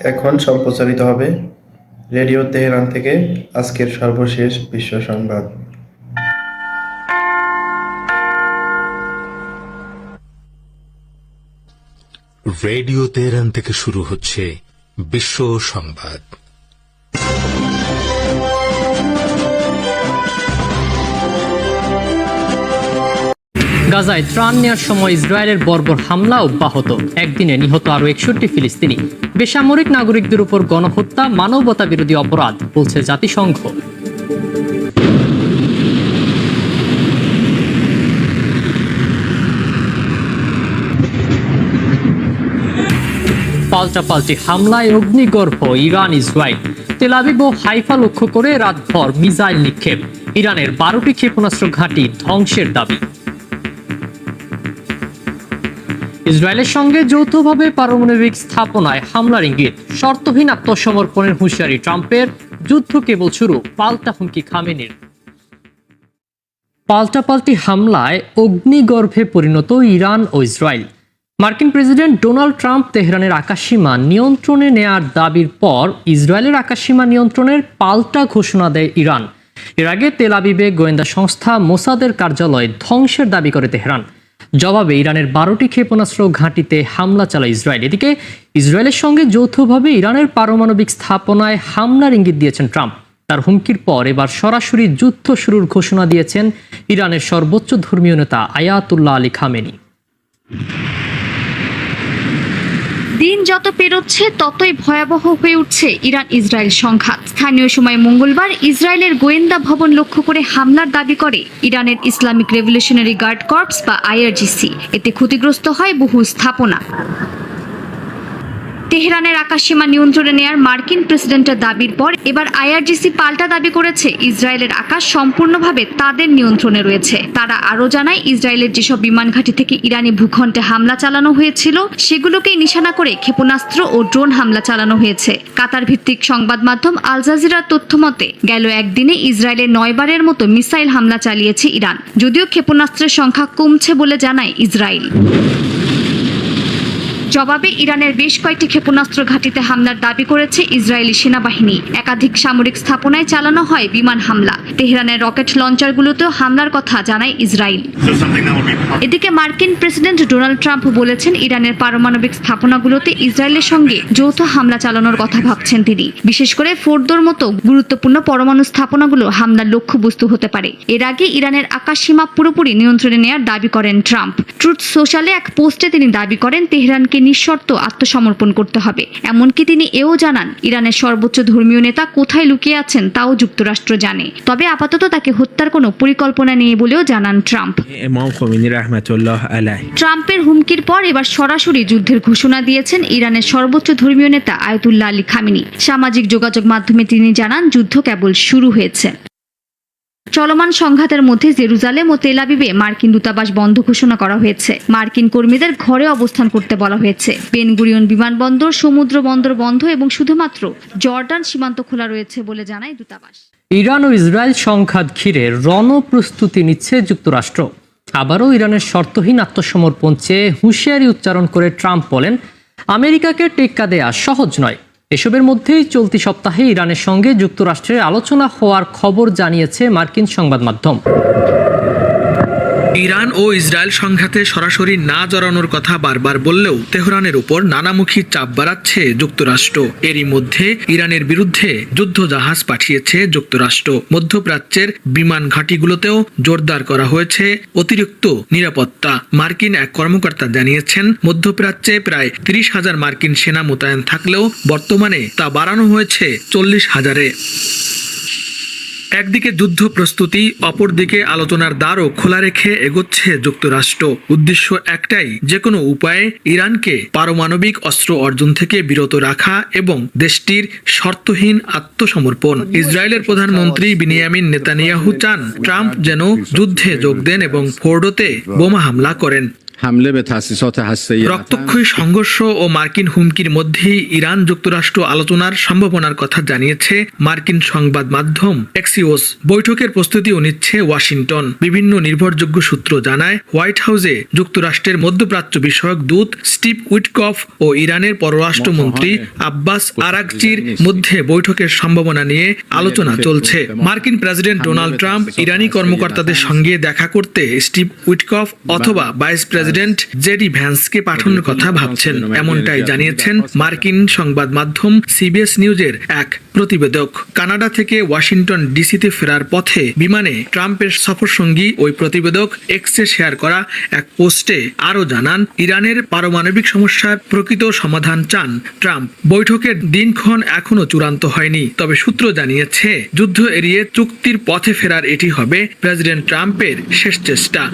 এখন সম্প্রচারিত হবে রেডিও তেহরান থেকে আজকের সর্বশেষ বিশ্ব সংবাদ। রেডিও তেহরান থেকে শুরু হচ্ছে বিশ্ব সংবাদ। গাজায় ত্রাণ নেওয়ার সময় ইসরায়েলের বর্বর হামলা অব্যাহত একদিনে নিহত আরও একষট্টি ফিলিস্তিনি। বেসামরিক নাগরিকদের উপর গণহত্যা, মানবতা বিরোধী অপরাধ, বলছে জাতিসংঘ। পাল্টাপাল্টি হামলায় অগ্নিগর্ভ, ইরান, ইসরায়েল। তেলাবিব ও হাইফা লক্ষ্য করে রাতভর মিসাইল নিক্ষেপ। ইরানের বারোটি ক্ষেপণাস্ত্র ঘাঁটি ধ্বংসের দাবি। ইসরায়েলের সঙ্গে যৌথভাবে পারমাণবিক স্থাপনায় হামলার ইঙ্গিত। শর্তহীন আত্মসমর্পণের হুঁশিয়ারি ট্রাম্পের। যুদ্ধ কেবল শুরু, পাল্টা হুমকি খামেনির। পাল্টাপাল্টি হামলায় অগ্নিগর্ভে পরিণত ইরান ও ইসরায়েল। মার্কিন প্রেসিডেন্ট ডোনাল্ড ট্রাম্প তেহরানের আকাশসীমা নিয়ন্ত্রণে নেয়ার দাবির পর ইসরায়েলের আকাশসীমা নিয়ন্ত্রণের পাল্টা ঘোষণা দেয় ইরান। এর আগে তেল আবিবে গোয়েন্দা সংস্থা মোসাদের কার্যালয় ধ্বংসের দাবি করে তেহরান। জবাবে ইরানের বারোটি ক্ষেপণাস্ত্র ঘাঁটিতে হামলা চালায় ইসরায়েল। এদিকে ইসরায়েলের সঙ্গে যৌথভাবে ইরানের পারমাণবিক স্থাপনায় হামলার ইঙ্গিত দিয়েছেন ট্রাম্প। তার হুমকির পর এবার সরাসরি যুদ্ধ শুরুর ঘোষণা দিয়েছেন ইরানের সর্বোচ্চ ধর্মীয় নেতা আয়াতুল্লাহ আলী খামেনি। দিন যত পেরোচ্ছে, ততই ভয়াবহ হয়ে উঠছে ইরান ইসরায়েল সংঘাত। স্থানীয় সময় মঙ্গলবার ইসরায়েলের গোয়েন্দা ভবন লক্ষ্য করে হামলার দাবি করে ইরানের ইসলামিক রেভলিউশনারি গার্ড কর্পস বা আইআরজিসি। এতে ক্ষতিগ্রস্ত হয় বহু স্থাপনা। তেহরানের আকাশসীমা নিয়ন্ত্রণে নেয়ার মার্কিন প্রেসিডেন্টের দাবির পর এবার আইআরজিসি পাল্টা দাবি করেছে, ইসরায়েলের আকাশ সম্পূর্ণভাবে তাদের নিয়ন্ত্রণে রয়েছে। তারা আরও জানায়, ইসরায়েলের যেসব বিমান ঘাঁটি থেকে ইরানি ভূখণ্ডে হামলা চালানো হয়েছিল, সেগুলোকেই নিশানা করে ক্ষেপণাস্ত্র ও ড্রোন হামলা চালানো হয়েছে। কাতার ভিত্তিক সংবাদ মাধ্যম আল জাজিরার তথ্য মতে, গেল একদিনে ইসরায়েলে নয়বারের মতো মিসাইল হামলা চালিয়েছে ইরান, যদিও ক্ষেপণাস্ত্রের সংখ্যা কমছে বলে জানায় ইসরায়েল। জবাবে ইরানের বেশ কয়েকটি ক্ষেপণাস্ত্র ঘাঁটিতে হামলার দাবি করেছে ইসরায়েলি সেনাবাহিনী। একাধিক সামরিক স্থাপনায় চালানো হয় বিমান হামলা। তেহরানের রকেট লঞ্চারগুলোতেও হামলার কথা জানায় ইসরায়েল। এদিকে মার্কিন প্রেসিডেন্ট ডোনাল্ড ট্রাম্প বলেছেন, ইরানের পারমাণবিক স্থাপনাগুলোতে ইসরায়েলের সঙ্গে যৌথ হামলা চালানোর কথা ভাবছেন তিনি। বিশেষ করে ফোর্দোর মতো গুরুত্বপূর্ণ পরমাণু স্থাপনাগুলো হামলার লক্ষ্যবস্তু হতে পারে। এর আগে ইরানের আকাশসীমা পুরোপুরি নিয়ন্ত্রণে নেওয়ার দাবি করেন ট্রাম্প। ট্রুথ সোশ্যালে এক পোস্টে তিনি দাবি করেন, তেহরানকে নিঃশর্ত আত্মসমর্পণ করতে হবে। এমনকি তিনি এও জানান, ইরানের সর্বোচ্চ ধর্মীয় নেতা কোথায় লুকিয়ে আছেন তাও যুক্তরাষ্ট্র জানে। তবে তবে আপাতত তাকে হত্যার কোনো পরিকল্পনা নেই বলেও জানান ট্রাম্প। ট্রাম্পের হুমকির পর এবার সরাসরি যুদ্ধের ঘোষণা দিয়েছেন ইরানের সর্বোচ্চ ধর্মীয় নেতা আয়তুল্লাহ আলী খামিনি। সামাজিক যোগাযোগ মাধ্যমে তিনি জানান যুদ্ধ কেবল শুরু হয়েছে। চলমান সংঘাতের মধ্যে জেরুজালেম ও তেলাবিবে মার্কিন দূতাবাস বন্ধ ঘোষণা করা হয়েছে। মার্কিন কর্মীদের ঘরে অবস্থান করতে বলা হয়েছে। বেনগুরিয়ন বিমানবন্দর সমুদ্র বন্দর বন্ধ এবং শুধুমাত্র জর্ডান সীমান্ত খোলা রয়েছে বলে জানায় দূতাবাস। ইরান ও ইসরায়েল সংঘাত ঘিরে রণপ্রস্তুতি নিচ্ছে যুক্তরাষ্ট্র। আবারও ইরানের শর্তহীন আত্মসমর্পণ চেয়ে হুঁশিয়ারি উচ্চারণ করে ট্রাম্প বলেন, আমেরিকাকে টেক্কা দেয়া সহজ নয়। এসবের মধ্যেই চলতি সপ্তাহে ইরানের সঙ্গে যুক্তরাষ্ট্রের আলোচনা হওয়ার খবর জানিয়েছে মার্কিন সংবাদ মাধ্যম ইরান ও ইসরায়েল সংঘাতে সরাসরি না জড়ানোর কথা বারবার বললেও তেহরানের উপর নানামুখী চাপ বাড়াচ্ছে যুক্তরাষ্ট্র। এরই মধ্যে ইরানের বিরুদ্ধে যুদ্ধ জাহাজ পাঠিয়েছে যুক্তরাষ্ট্র। মধ্যপ্রাচ্যের বিমান ঘাঁটিগুলোতেও জোরদার করা হয়েছে অতিরিক্ত নিরাপত্তা। মার্কিন এক কর্মকর্তা জানিয়েছেন, মধ্যপ্রাচ্যে প্রায় তিরিশ হাজার মার্কিন সেনা মোতায়েন থাকলেও বর্তমানে তা বাড়ানো হয়েছে চল্লিশ হাজারে। একদিকে যুদ্ধ প্রস্তুতি, অপরদিকে আলোচনার দ্বারও খোলা রেখে এগোচ্ছে যুক্তরাষ্ট্র। উদ্দেশ্য একটাই যে কোনো উপায়ে ইরানকে পারমাণবিক অস্ত্র অর্জন থেকে বিরত রাখা এবং দেশটির শর্তহীন আত্মসমর্পণ। ইসরায়েলের প্রধানমন্ত্রী বিনিয়ামিন নেতানিয়াহু চান ট্রাম্প যেন যুদ্ধে যোগ দেন এবং ফোর্ডোতে বোমা হামলা করেন। রক্তক্ষয়ী সংঘর্ষ ও মার্কিন হুমকির মধ্যে ইরান যুক্তরাষ্ট্র আলোচনার সম্ভাবনার কথা জানিয়েছে মার্কিন সংবাদ মাধ্যম এক্সিওস। বৈঠকের প্রস্তুতিও নিচ্ছে ওয়াশিংটন। বিভিন্ন নির্ভরযোগ্য সূত্র জানায় হোয়াইট হাউসে যুক্তরাষ্ট্রের মধ্যপ্রাচ্য বিষয়ক দূত স্টিভ উইটকফ ও ইরানের পররাষ্ট্রমন্ত্রী আব্বাস আরাকচির মধ্যে বৈঠকের সম্ভাবনা নিয়ে আলোচনা চলছে। মার্কিন প্রেসিডেন্ট ডোনাল্ড ট্রাম্প ইরানি কর্মকর্তাদের সঙ্গে দেখা করতে স্টিভ উইটকফ অথবা ভাইস প্রেসিডেন্ট জেডি ভ্যান্সকে পাঠানোর কথা ভাবছেন। এমনটাই জানিয়েছেন মার্কিন সংবাদ মাধ্যম সিবিএস নিউজের এক প্রতিবেদক। কানাডা থেকে ওয়াশিংটন ডিসিতে ফেরার পথে বিমানে ট্রাম্পের সফরসঙ্গী ওই প্রতিবেদক এক্সে শেয়ার করা এক পোস্টে আরও জানান ইরানের পারমাণবিক সমস্যার প্রকৃত সমাধান চান ট্রাম্প। বৈঠকের দিনক্ষণ এখনও চূড়ান্ত হয়নি। তবে সূত্র জানিয়েছে যুদ্ধ এড়িয়ে চুক্তির পথে ফেরার এটি হবে প্রেসিডেন্ট ট্রাম্পের শেষ চেষ্টা।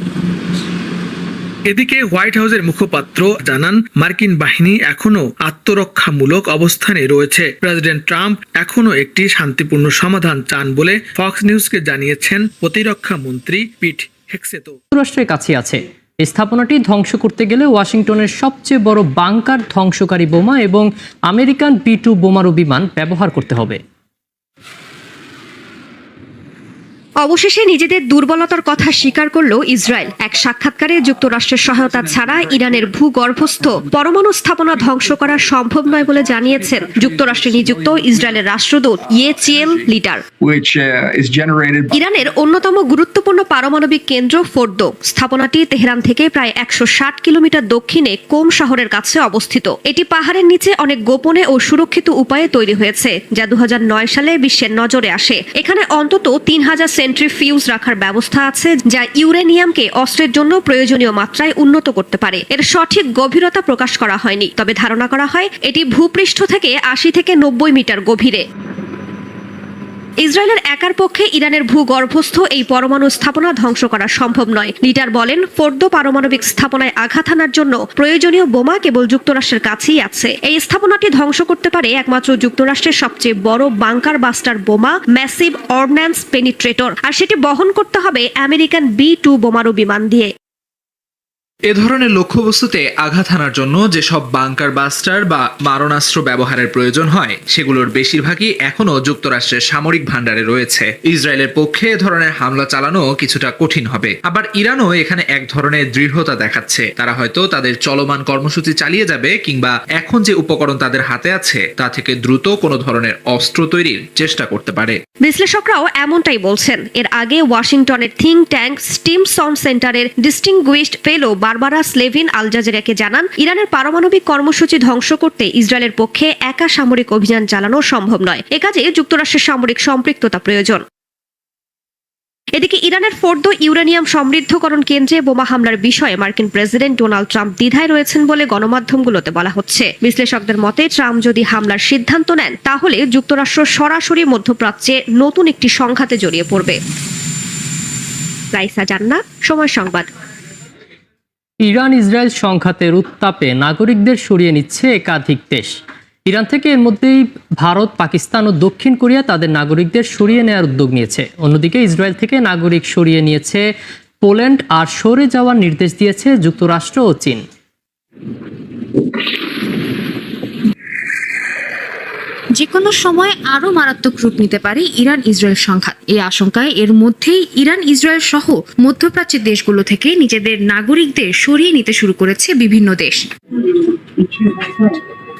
এদিকে হোয়াইট হাউসের মুখপাত্র জানান, মার্কিন বাহিনী এখনও আত্মরক্ষামূলক অবস্থানে রয়েছে। প্রেসিডেন্ট ট্রাম্প এখনও একটি শান্তিপূর্ণ সমাধান চান বলে ফক্স নিউজকে জানিয়েছেন প্রতিরক্ষা মন্ত্রী পিট হেক্সেতো। যুক্তরাষ্ট্রের কাছে আছে। স্থাপনাটি ধ্বংস করতে গেলে ওয়াশিংটনের সবচেয়ে বড় বাংকার ধ্বংসকারী বোমা এবং আমেরিকান বি টু বোমারু বিমান ব্যবহার করতে হবে। অবশেষে নিজেদের দুর্বলতার কথা স্বীকার করল ইসরায়েল এক সাক্ষাৎকারে যুক্তরাষ্ট্রের সহায়তা ছাড়া ইরানের ভূগর্ভস্থ পরমাণু স্থাপনা ধ্বংস করা সম্ভব নয় বলে জানিয়েছেন যুক্তরাষ্ট্রে নিযুক্ত ইসরায়েলের রাষ্ট্রদূত লিটার। Uh, ইরানের অন্যতম গুরুত্বপূর্ণ পারমাণবিক কেন্দ্র ফোর্দো। স্থাপনাটি তেহরান থেকে প্রায় একশো ষাট কিলোমিটার দক্ষিণে কোম শহরের কাছে অবস্থিত। এটি পাহাড়ের নিচে অনেক গোপনে ও সুরক্ষিত উপায়ে তৈরি হয়েছে যা দু হাজার নয় সালে বিশ্বের নজরে আসে। এখানে অন্তত তিন হাজার সেন্ট্রিফিউজ রাখার ব্যবস্থা আছে, যা ইউরেনিয়ামকে অস্ত্রের জন্য প্রয়োজনীয় মাত্রায় উন্নত করতে পারে। এর সঠিক গভীরতা প্রকাশ করা হয়নি, তবে ধারণা করা হয় এটি ভূপৃষ্ঠ থেকে আশি থেকে নব্বই মিটার গভীরে। ইসরায়েলের একার পক্ষে ইরানের ভূগর্ভস্থ এই পরমাণু স্থাপনা ধ্বংস করা সম্ভব নয়। লিডার বলেন, ফোর্দো পারমাণবিক স্থাপনায় আঘাত হানার জন্য প্রয়োজনীয় বোমা কেবল যুক্তরাষ্ট্রের কাছেই আছে। এই স্থাপনাটি ধ্বংস করতে পারে একমাত্র যুক্তরাষ্ট্রের সবচেয়ে বড় বাংকার বাস্টার বোমা, ম্যাসিভ অর্ডন্যান্স পেনিট্রেটর। আর সেটি বহন করতে হবে আমেরিকান বি টু বোমারু বিমান দিয়ে। এ ধরনের লক্ষ্যবস্তুতে আঘাত হানার জন্য যেসব বাংকার বাস্টার বা মারণাস্ত্র ব্যবহারের প্রয়োজন হয়, সেগুলোর বেশিরভাগই এখনও যুক্তরাষ্ট্রের সামরিক ভাণ্ডারে রয়েছে। ইসরায়েলের পক্ষে এ ধরনের হামলা চালানো কিছুটা কঠিন হবে। আবার ইরানও এখানে এক ধরনের দৃঢ়তা দেখাচ্ছে। তারা হয়তো তাদের চলমান কর্মসূচি চালিয়ে যাবে কিংবা এখন যে উপকরণ তাদের হাতে আছে, তা থেকে দ্রুত কোনো ধরনের অস্ত্র তৈরির চেষ্টা করতে পারে। বিশ্লেষকরাও এমনটাই বলছেন। এর আগে ওয়াশিংটনের থিঙ্ক ট্যাঙ্ক স্টিমসন সেন্টারের distinguished fellow Barbara Slavin Al জাজিরাকে জানান, ইরানের পারমাণবিক কর্মসূচি ধ্বংস করতে ইসরায়েলের পক্ষে একা সামরিক অভিযান চালানো সম্ভব নয়। এ কাজে যুক্তরাষ্ট্রের সামরিক সম্পৃক্ততা প্রয়োজন। এদিকে ইরানের ফোর্দো ইউরেনিয়াম সমৃদ্ধকরণ কেন্দ্রে বোমা হামলার বিষয়ে মার্কিন প্রেসিডেন্ট ডোনাল্ড ট্রাম্প দ্বিধায় রয়েছেন বলে গণমাধ্যমগুলোতে বলা হচ্ছে। বিশ্লেষকদের মতে, ট্রাম্প যদি হামলার সিদ্ধান্ত নেন, তাহলে যুক্তরাষ্ট্র সরাসরি মধ্যপ্রাচ্যে নতুন একটি সংঘাতে জড়িয়ে পড়বে। রাইসা জান্না সময় সংবাদ। ইরান ইসরায়েল সংঘাতের উত্তাপে নাগরিকদের সরিয়ে নিচ্ছে একাধিক দেশ। ইরান থেকে এর মধ্যেই ভারত, পাকিস্তান ও দক্ষিণ কোরিয়া তাদের নাগরিকদের সরিয়ে নেওয়ার উদ্যোগ নিয়েছে। অন্যদিকে ইসরায়েল থেকে নাগরিক সরিয়ে নিয়েছে পোল্যান্ড আর সরে যাওয়ার নির্দেশ দিয়েছে যুক্তরাষ্ট্র ও চীন। যে কোনো সময় আরও মারাত্মক রূপ নিতে পারে ইরান ইসরায়েল সংঘাত। এই আশঙ্কায় এর মধ্যেই ইরান ইসরায়েল সহ মধ্যপ্রাচ্যের দেশগুলো থেকে নিজেদের নাগরিকদের সরিয়ে নিতে শুরু করেছে বিভিন্ন দেশ।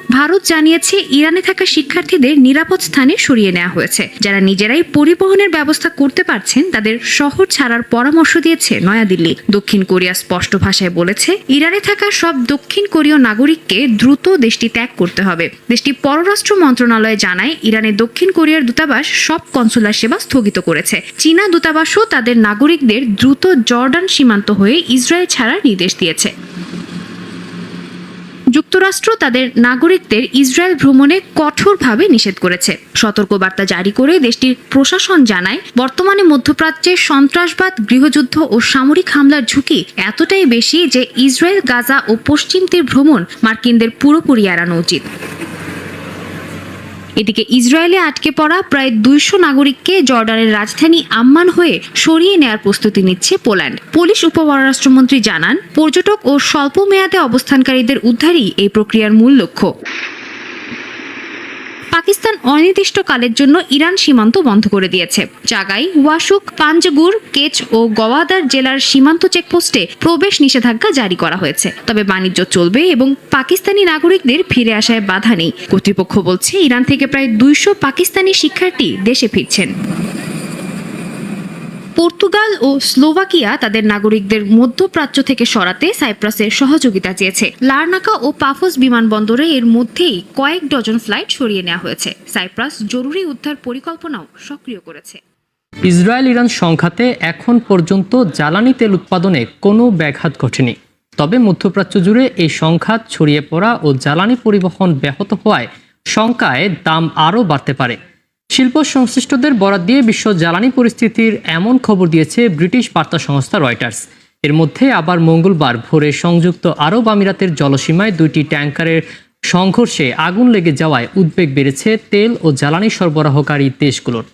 ভারত জানিয়েছে, ইরানে থাকা শিক্ষার্থীদের নিরাপদ স্থানে সরিয়ে নেওয়া হয়েছে। যারা নিজেরাই পরিবহনের ব্যবস্থা করতে পারছেন, তাদের শহর ছাড়ার পরামর্শ দিয়েছে নয়াদিল্লি। দক্ষিণ কোরিয়া স্পষ্ট ভাষায় বলেছে, ইরানে থাকা সব দক্ষিণ কোরীয় নাগরিককে দ্রুত দেশটি ত্যাগ করতে হবে। দেশটি পররাষ্ট্র মন্ত্রণালয় জানায় ইরানের দক্ষিণ কোরিয়ার দূতাবাস সব কনসুলার সেবা স্থগিত করেছে। চীনা দূতাবাসও তাদের নাগরিকদের দ্রুত জর্ডান সীমান্ত হয়ে ইসরায়েল ছাড়ার নির্দেশ দিয়েছে। যুক্তরাষ্ট্র তাদের নাগরিকদের ইসরায়েল ভ্রমণে কঠোরভাবে নিষেধ করেছে। সতর্কবার্তা জারি করে দেশটির প্রশাসন জানায়, বর্তমানে মধ্যপ্রাচ্যে সন্ত্রাসবাদ, গৃহযুদ্ধ ও সামরিক হামলার ঝুঁকি এতটাই বেশি যে ইসরায়েল, গাজা ও পশ্চিম তীর ভ্রমণ মার্কিনদের পুরোপুরি এড়ানো উচিত। এদিকে ইসরায়েলে আটকে পড়া প্রায় দুইশো নাগরিককে জর্ডানের রাজধানী আম্মান হয়ে সরিয়ে নেয়ার প্রস্তুতি নিচ্ছে পোল্যান্ড। পুলিশ উপপররাষ্ট্রমন্ত্রী জানান, পর্যটক ও স্বল্প মেয়াদে অবস্থানকারীদের উদ্ধারই এই প্রক্রিয়ার মূল লক্ষ্য। পাকিস্তান অনির্দিষ্টকালের জন্য ইরান সীমান্ত বন্ধ করে দিয়েছে। জাগাই ওয়াসুক, পাঞ্জগুর কেচ ও গওয়াদার জেলার সীমান্ত চেকপোস্টে প্রবেশ নিষেধাজ্ঞা জারি করা হয়েছে। তবে বাণিজ্য চলবে এবং পাকিস্তানি নাগরিকদের ফিরে আসায় বাধা নেই। কর্তৃপক্ষ বলছে, ইরান থেকে প্রায় দুইশো পাকিস্তানি শিক্ষার্থী দেশে ফিরছেন। পর্তুগাল ও স্লোভাকিয়া তাদের নাগরিকদের মধ্যপ্রাচ্য থেকে সরাতে সাইপ্রাসের সহযোগিতা চেয়েছে। লার্নাকা ও পাফোস বিমানবন্দরে এর মধ্যেই কয়েক ডজন ফ্লাইট সরিয়ে নেওয়া হয়েছে। সাইপ্রাস জরুরি উদ্ধার পরিকল্পনাও সক্রিয় করেছে। ইসরায়েল ইরান সংঘাতে এখন পর্যন্ত জ্বালানি তেল উৎপাদনে কোনো ব্যাঘাত ঘটেনি। তবে মধ্যপ্রাচ্য জুড়ে এই সংঘাত ছড়িয়ে পড়া ও জ্বালানি পরিবহন ব্যাহত হওয়ায় শঙ্কায় দাম আরও বাড়তে পারে। শিল্প সংশ্লিষ্টদের বরাদ দিয়ে বিশ্ব জ্বালানি পরিস্থিতির এমন খবর দিয়েছে ব্রিটিশ বার্তা সংস্থা রয়টার্স। এর মধ্যে আবার মঙ্গলবার ভোরে সংযুক্ত আরব আমিরাতের জলসীমায় দুইটি ট্যাঙ্কারের সংঘর্ষে আগুন লেগে যাওয়ায় উদ্বেগ বেড়েছে তেল ও জ্বালানি সরবরাহকারী দেশগুলোর।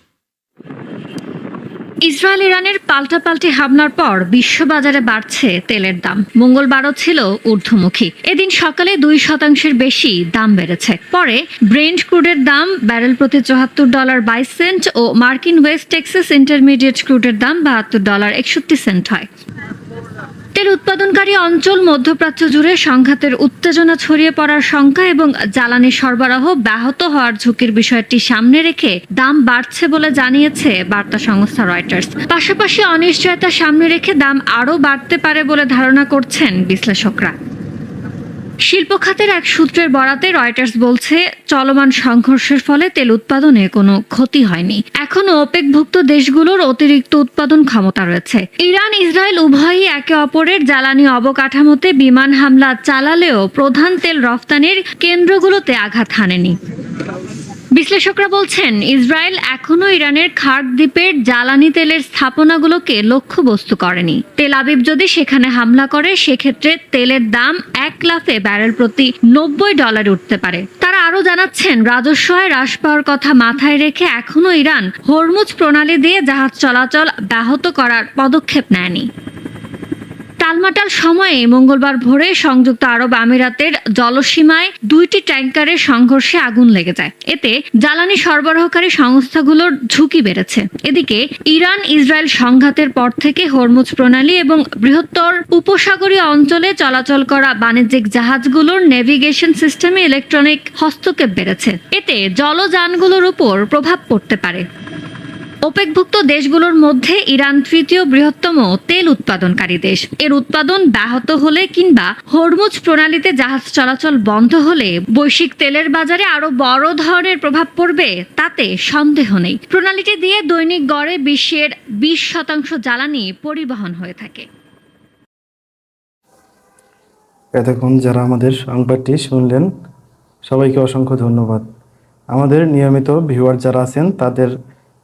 ইসরায়েল ইরানের পাল্টাপাল্টি হামলার পর বিশ্ববাজারে বাড়ছে তেলের দাম। মঙ্গলবারও ছিল ঊর্ধ্বমুখী। এদিন সকালে দুই শতাংশের বেশি দাম বেড়েছে। পরে ব্রেন্ড ক্রুডের দাম ব্যারেল প্রতি চুয়াত্তর ডলার বাইশ সেন্ট ও মার্কিন ওয়েস্ট টেক্সাস ইন্টারমিডিয়েট ক্রুডের দাম বাহাত্তর ডলার একষট্টি সেন্ট হয়। তেল উৎপাদনকারী অঞ্চল মধ্যপ্রাচ্য জুড়ে সংঘাতের উত্তেজনা ছড়িয়ে পড়ার সংখ্যা এবং জ্বালানি সরবরাহ ব্যাহত হওয়ার ঝুঁকির বিষয়টি সামনে রেখে দাম বাড়ছে বলে জানিয়েছে বার্তা সংস্থা রয়টার্স। পাশাপাশি অনিশ্চয়তা সামনে রেখে দাম আরও বাড়তে পারে বলে ধারণা করছেন বিশ্লেষকরা। শিল্প খাতের এক সূত্রের বরাতে রয়টার্স বলছে, চলমান সংঘর্ষের ফলে তেল উৎপাদনে কোনো ক্ষতি হয়নি। এখনও ওপেকভুক্ত দেশগুলোর অতিরিক্ত উৎপাদন ক্ষমতা রয়েছে। ইরান, ইসরায়েল উভয়ই একে অপরের জ্বালানি অবকাঠামোতে বিমান হামলা চালালেও প্রধান তেল রফতানির কেন্দ্রগুলোতে আঘাত হানেনি। বিশ্লেষকরা বলছেন, ইসরায়েল এখনও ইরানের খার্ক দ্বীপের জ্বালানি তেলের স্থাপনাগুলোকে লক্ষ্যবস্তু করেনি। তেল আবিব যদি সেখানে হামলা করে, সেক্ষেত্রে তেলের দাম এক লাফে ব্যারেল প্রতি নব্বই ডলার উঠতে পারে। তারা আরও জানাচ্ছেন রাজস্ব আয় হ্রাস পাওয়ার কথা মাথায় রেখে এখনও ইরান হরমুজ প্রণালী দিয়ে জাহাজ চলাচল ব্যাহত করার পদক্ষেপ নেয়নি। টালমাটাল সময়ে মঙ্গলবার ভোরে সংযুক্ত আরব আমিরাতের জলসীমায় দুইটি ট্যাঙ্কারের সংঘর্ষে আগুন লেগে যায়। এতে জ্বালানি সরবরাহকারী সংস্থাগুলোর ঝুঁকি বেড়েছে। এদিকে ইরান ইসরায়েল সংঘাতের পর থেকে হরমুজ প্রণালী এবং বৃহত্তর উপসাগরীয় অঞ্চলে চলাচল করা বাণিজ্যিক জাহাজগুলোর নেভিগেশন সিস্টেমে ইলেকট্রনিক হস্তক্ষেপ বেড়েছে। এতে জলযানগুলোর উপর প্রভাব পড়তে পারে। ওপেকভুক্ত দেশগুলোর মধ্যে ইরান তৃতীয় বৃহত্তম তেল উৎপাদনকারী দেশ। এর উৎপাদন ব্যাহত হলে কিংবা হরমুজ প্রণালীতে জাহাজ চলাচল বন্ধ হলে বৈশ্বিক তেলের বাজারে আরও বড় ধরনের প্রভাব পড়বে তাতে সন্দেহ নেই। প্রণালীটি দিয়ে দৈনিক গড়ে বিশ্বের বিশ শতাংশ জ্বালানি পরিবহন হয়ে থাকে। এতক্ষণ যারা আমাদের সংবাদটি শুনলেন, সবাইকে অসংখ্য ধন্যবাদ। আমাদের নিয়মিত ভিউয়ার যারা আছেন, তাদের